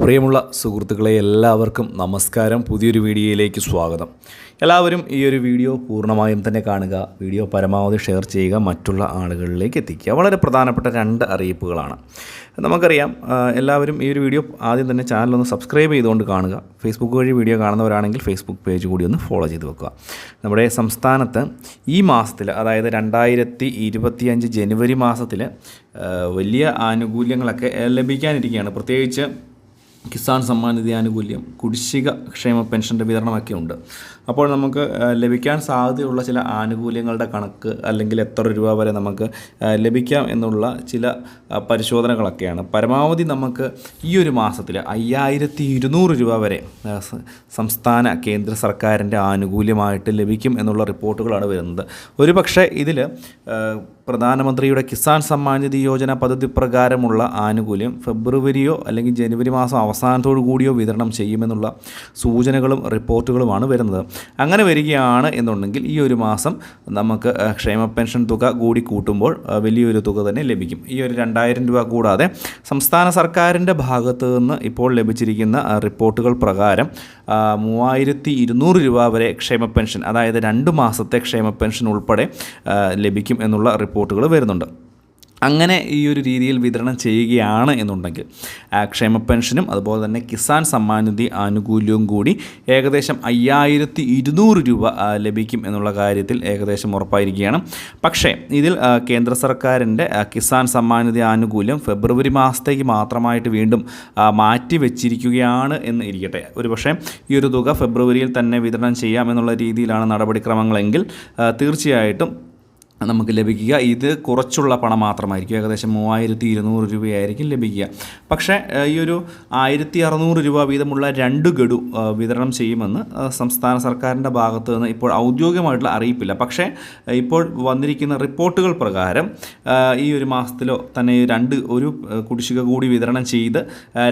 പ്രിയമുള്ള സുഹൃത്തുക്കളെ എല്ലാവർക്കും നമസ്കാരം. പുതിയൊരു വീഡിയോയിലേക്ക് സ്വാഗതം. എല്ലാവരും ഈ ഒരു വീഡിയോ പൂർണമായും തന്നെ കാണുക വീഡിയോ പരമാവധി ഷെയർ ചെയ്യുക മറ്റുള്ള ആളുകളിലേക്ക് എത്തിക്കുക. വളരെ പ്രധാനപ്പെട്ട രണ്ട് അറിയിപ്പുകളാണ്. നമുക്കറിയാം എല്ലാവരും ഈ ഒരു വീഡിയോ ആദ്യം തന്നെ ചാനലൊന്ന് സബ്സ്ക്രൈബ് ചെയ്തുകൊണ്ട് കാണുക. ഫേസ്ബുക്ക് വഴി വീഡിയോ കാണുന്നവരാണെങ്കിൽ ഫേസ്ബുക്ക് പേജ് കൂടി ഒന്ന് ഫോളോ ചെയ്ത് വെക്കുക. നമ്മുടെ സംസ്ഥാനത്ത് ഈ മാസത്തിൽ അതായത് രണ്ടായിരത്തി ഇരുപത്തിയഞ്ച് ജനുവരി മാസത്തിൽ വലിയ ആനുകൂല്യങ്ങളൊക്കെ ലഭിക്കാനിരിക്കുകയാണ്. പ്രത്യേകിച്ച് കിസാൻ സമ്മാൻ നിധി ആനുകൂല്യം കുടിശ്ശിക ക്ഷേമ പെൻഷന്റെ വിതരണമൊക്കെ ഉണ്ട് അപ്പോൾ നമുക്ക് ലഭിക്കാൻ സാധ്യതയുള്ള ചില ആനുകൂല്യങ്ങളുടെ കണക്ക് അല്ലെങ്കിൽ എത്ര രൂപ വരെ നമുക്ക് ലഭിക്കാം എന്നുള്ള ചില പരിശോധനകളൊക്കെയാണ്. പരമാവധി നമുക്ക് ഈ ഒരു മാസത്തിൽ അയ്യായിരത്തി ഇരുന്നൂറ് രൂപ വരെ സംസ്ഥാന കേന്ദ്ര സർക്കാരിന്റെ ആനുകൂല്യമായിട്ട് ലഭിക്കും എന്നുള്ള റിപ്പോർട്ടുകളാണ് വരുന്നത്. ഒരു പക്ഷേ ഇതിൽ പ്രധാനമന്ത്രിയുടെ കിസാൻ സമ്മാൻ നിധി യോജന പദ്ധതി പ്രകാരമുള്ള ആനുകൂല്യം ഫെബ്രുവരിയോ അല്ലെങ്കിൽ ജനുവരി മാസം അവസാനത്തോടു കൂടിയോ വിതരണം ചെയ്യുമെന്നുള്ള സൂചനകളും റിപ്പോർട്ടുകളുമാണ് വരുന്നത്. അങ്ങനെ വരികയാണ് എന്നുണ്ടെങ്കിൽ ഈ ഒരു മാസം നമുക്ക് ക്ഷേമ പെൻഷൻ തുക കൂടി കൂട്ടുമ്പോൾ വലിയൊരു തുക തന്നെ ലഭിക്കും. ഈ ഒരു രണ്ടായിരം രൂപ കൂടാതെ സംസ്ഥാന സർക്കാരിന്റെ ഭാഗത്ത് നിന്ന് ഇപ്പോൾ ലഭിച്ചിരിക്കുന്ന റിപ്പോർട്ടുകൾ പ്രകാരം മൂവായിരത്തി ഇരുന്നൂറ് രൂപ വരെ ക്ഷേമ പെൻഷൻ അതായത് രണ്ട് മാസത്തെ ക്ഷേമ പെൻഷൻ ഉൾപ്പെടെ ലഭിക്കും എന്നുള്ള റിപ്പോർട്ടുകൾ വരുന്നുണ്ട്. അങ്ങനെ ഈ ഒരു രീതിയിൽ വിതരണം ചെയ്യുകയാണ് എന്നുണ്ടെങ്കിൽ. ക്ഷേമ പെൻഷനും അതുപോലെ തന്നെ കിസാൻ സമ്മാൻ നിധി ആനുകൂല്യവും കൂടി ഏകദേശം അയ്യായിരത്തി ഇരുന്നൂറ് രൂപ ലഭിക്കും എന്നുള്ള കാര്യത്തിൽ ഏകദേശം ഉറപ്പായിരിക്കുകയാണ്. പക്ഷേ ഇതിൽ കേന്ദ്ര സർക്കാരിന്റെ കിസാൻ സമ്മാൻ നിധി ആനുകൂല്യം ഫെബ്രുവരി മാസത്തേക്ക് മാത്രമായിട്ട് വീണ്ടും മാറ്റി വെച്ചിരിക്കുകയാണ് എന്ന് ഇരിക്കട്ടെ. ഒരു പക്ഷേ ഈ ഒരു തുക ഫെബ്രുവരിയിൽ തന്നെ വിതരണം ചെയ്യാം എന്നുള്ള രീതിയിലാണ് നടപടിക്രമങ്ങളെങ്കിൽ തീർച്ചയായിട്ടും നമുക്ക് ലഭിക്കുക. ഇത് കുറച്ചുള്ള പണം മാത്രമായിരിക്കും. ഏകദേശം മൂവായിരത്തി ഇരുന്നൂറ് രൂപയായിരിക്കും ലഭിക്കുക. പക്ഷേ ഈ ഒരു ആയിരത്തി അറുന്നൂറ് രൂപ വീതമുള്ള രണ്ട് ഗഡു വിതരണം ചെയ്യുമെന്ന് സംസ്ഥാന സർക്കാരിന്റെ ഭാഗത്തു നിന്ന് ഇപ്പോൾ ഔദ്യോഗികമായിട്ടുള്ള അറിയിപ്പില്ല. പക്ഷേ ഇപ്പോൾ വന്നിരിക്കുന്ന റിപ്പോർട്ടുകൾ പ്രകാരം ഈ ഒരു മാസത്തിലോ തന്നെ രണ്ട് ഒരു കുടിശ്ശിക കൂടി വിതരണം ചെയ്ത്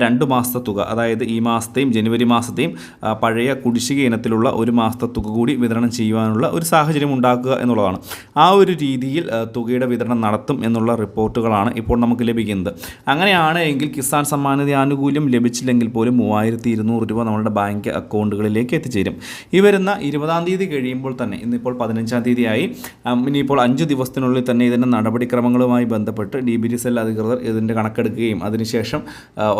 രണ്ട് മാസത്തെ തുക അതായത് ഈ മാസത്തെയും ജനുവരി മാസത്തെയും പഴയ കുടിശ്ശിക ഇനത്തിലുള്ള ഒരു മാസത്തെ തുക കൂടി വിതരണം ചെയ്യുവാനുള്ള ഒരു സാഹചര്യം ഉണ്ടാക്കുക എന്നുള്ളതാണ്. ആ ഒരു രീതിയിൽ തുകയുടെ വിതരണം നടത്തും എന്നുള്ള റിപ്പോർട്ടുകളാണ് ഇപ്പോൾ നമുക്ക് ലഭിക്കുന്നത്. അങ്ങനെയാണ് എങ്കിൽ കിസാൻ സമ്മാൻ നിധി ആനുകൂല്യം ലഭിച്ചില്ലെങ്കിൽ പോലും മൂവായിരത്തി ഇരുന്നൂറ് രൂപ നമ്മുടെ ബാങ്ക് അക്കൗണ്ടുകളിലേക്ക് എത്തിച്ചേരും. ഈ വരുന്ന ഇരുപതാം തീയതി കഴിയുമ്പോൾ തന്നെ ഇന്നിപ്പോൾ പതിനഞ്ചാം തീയതിയായി ഇനിയിപ്പോൾ അഞ്ച് ദിവസത്തിനുള്ളിൽ തന്നെ ഇതിന്റെ നടപടിക്രമങ്ങളുമായി ബന്ധപ്പെട്ട് ഡി ബി ഡി സെൽ അധികൃതർ ഇതിന്റെ കണക്കെടുക്കുകയും അതിനുശേഷം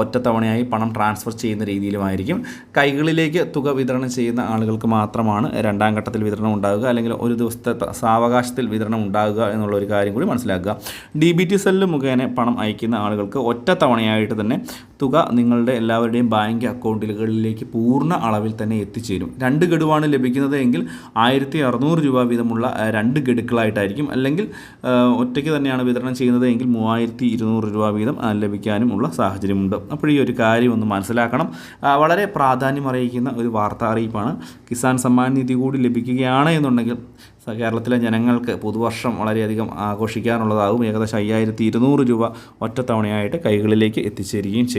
ഒറ്റത്തവണയായി പണം ട്രാൻസ്ഫർ ചെയ്യുന്ന രീതിയിലുമായിരിക്കും. കൈകളിലേക്ക് തുക വിതരണം ചെയ്യുന്ന ആളുകൾക്ക് മാത്രമാണ് രണ്ടാം ഘട്ടത്തിൽ വിതരണം ഉണ്ടാകുക അല്ലെങ്കിൽ ഒരു ദിവസത്തെ സാവകാശത്തിൽ വിതരണം ഉണ്ടാകുക എന്നുള്ള ഒരു കാര്യം കൂടി മനസ്സിലാക്കുക. ഡി ബി ടി സെല്ല് മുഖേന പണം അയക്കുന്ന ആളുകൾക്ക് ഒറ്റ തവണയായിട്ട് തന്നെ തുക നിങ്ങളുടെ എല്ലാവരുടെയും ബാങ്ക് അക്കൗണ്ടുകളിലേക്ക് പൂർണ അളവിൽ തന്നെ എത്തിച്ചേരും. രണ്ട് ഗഡുവാണ് ലഭിക്കുന്നത് എങ്കിൽ ആയിരത്തി അറുന്നൂറ് രൂപ വീതമുള്ള രണ്ട് ഗഡുക്കളായിട്ടായിരിക്കും. അല്ലെങ്കിൽ ഒറ്റയ്ക്ക് തന്നെയാണ് വിതരണം ചെയ്യുന്നത് എങ്കിൽ മൂവായിരത്തി ഇരുന്നൂറ് രൂപ വീതം ലഭിക്കാനുമുള്ള സാഹചര്യമുണ്ട്. അപ്പോൾ ഈ ഒരു കാര്യം ഒന്ന് മനസ്സിലാക്കണം. വളരെ പ്രാധാന്യം അറിയിക്കുന്ന ഒരു വാർത്താ അറിയിപ്പാണ്. കിസാൻ സമ്മാൻ നിധി കൂടി ലഭിക്കുകയാണ് എന്നുണ്ടെങ്കിൽ കേരളത്തിലെ ജനങ്ങൾക്ക് പുതുവർഷം വളരെയധികം ആഘോഷിക്കാനുള്ളതാകും. ഏകദേശം അയ്യായിരത്തി ഇരുന്നൂറ് രൂപ ഒറ്റത്തവണയായിട്ട് കൈകളിലേക്ക് എത്തിച്ചേരുകയും ചെയ്യും